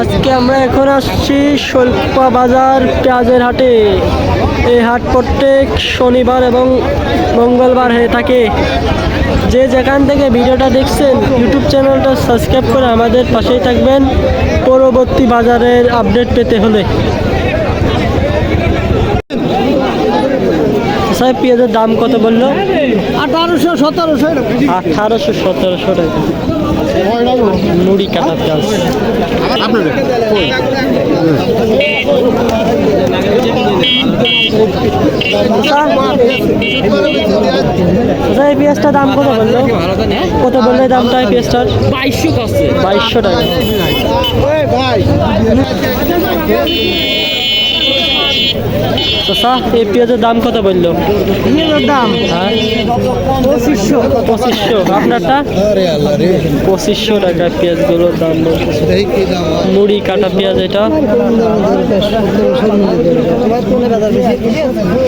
আজকে আমরা এখন আসছি শৈল্পা বাজার পেঁয়াজের হাটে। এই হাট প্রত্যেক শনিবার এবং মঙ্গলবার হয়ে থাকে। যে যেখান থেকে ভিডিওটা দেখছেন, ইউটিউব চ্যানেলটা সাবস্ক্রাইব করে আমাদের পাশেই থাকবেন। পরবর্তী বাজারের আপডেট পেতে হলে। সাহেব পেঁয়াজের দাম কত বলল? আঠারোশো সতেরোশো আঠারোশো সতেরোশো টাকা। মুড়ি কাটা পেঁয়াজ এই পেঁয়াজটার দাম কত বলল? কত বলল দামটা এই পেঁয়াজটার? বাইশশো বাইশশো টাকা। চাচা এই পেঁয়াজের দাম কত বলল? দাম? হ্যাঁ? পঁচিশশো। পঁচিশশো। আপনারটা? পঁচিশশো টাকা পেঁয়াজগুলোর দাম মুড়ি কাটা পেঁয়াজ এটা?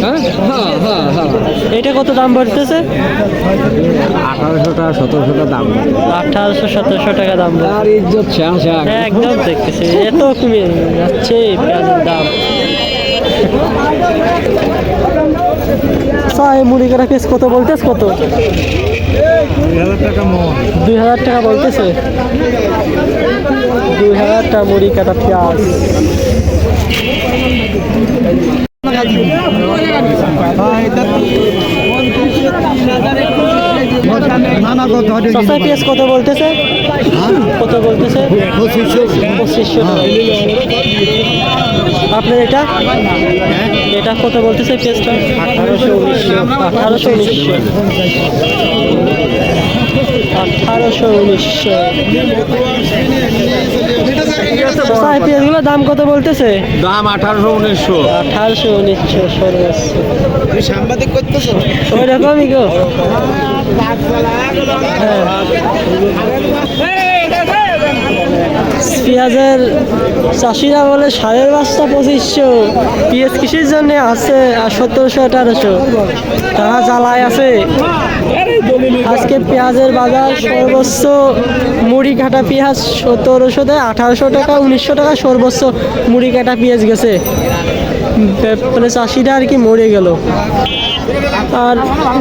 হ্যাঁ? হ্যাঁ হ্যাঁ হ্যাঁ এটা কত দাম বলতেছে? আঠারোশো টাকা সতেরোশো টাকা দাম আঠারোশো সতেরোশো টাকা দাম হ্যাঁ একদম দেখতেছি। এত কমে যাচ্ছে পেঁয়াজের দাম। আচ্ছা, এই মুড়ি কাটা পেঁয়াজ কত বলতেছ কত? দুই হাজার টাকা বলতেছে। দুই হাজার টাকা মুড়ি কাটা পেঁয়াজ নানা কথা চাষা পেঁয়াজ কত বলতেছে? কত বলতেছে পঁচিশশো আপনার এটা? এটা কত বলতেছে পেঁয়াজটা আঠারোশো উনিশশো আঠারোশো উনিশশো আঠারোশো উনিশশো পেঁয়াজগুলোর দাম কত বলতেছে? দাম আঠারোশো উনিশশো। আঠারোশো উনিশশো সর্বোচ্চ সাংবাদিক করতেছো? ওই রকমই গো হ্যাঁ। পেঁয়াজের চাষিরা বলে সাড়ে পাঁচটা পঁচিশশো, পেঁয়াজ কৃষির জন্য আছে? আর সতেরোশো, আঠারোশো। তারা জ্বালায় আছে। আজকে পেঁয়াজের বাজার সর্বোচ্চ মুড়ি কাটা পেঁয়াজ সতেরোশো থেকে আঠারোশো টাকা, উনিশশো টাকা সর্বোচ্চ মুড়ি কাটা পেঁয়াজ গেছে। মানে চাষিরা আর কি মরে গেল। আর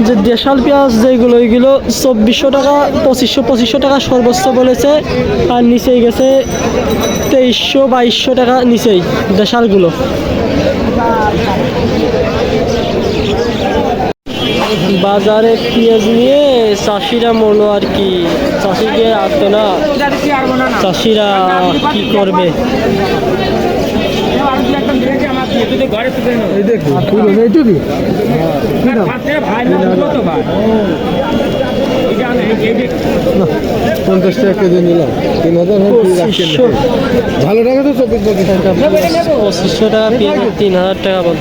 যে দেশাল পেঁয়াজ যেগুলো, ওইগুলো চব্বিশশো টাকা, পঁচিশশো পঁচিশশো টাকা সর্বোচ্চ বলেছে, আর নিচেই গেছে তেইশশো, বাইশশো টাকা নিচেই দেশালগুলো। বাজারে পেঁয়াজ নিয়ে চাষিরা মরলো আর কি, চাষিকে আসতো না। চাষিরা কি করবে? পঞ্চাশ টাকা কেজি নিলাম হাজার ভালো টাকা তো চব্বিশ পঁচিশ টাকা পঁচিশশো টাকা তিন হাজার টাকা বল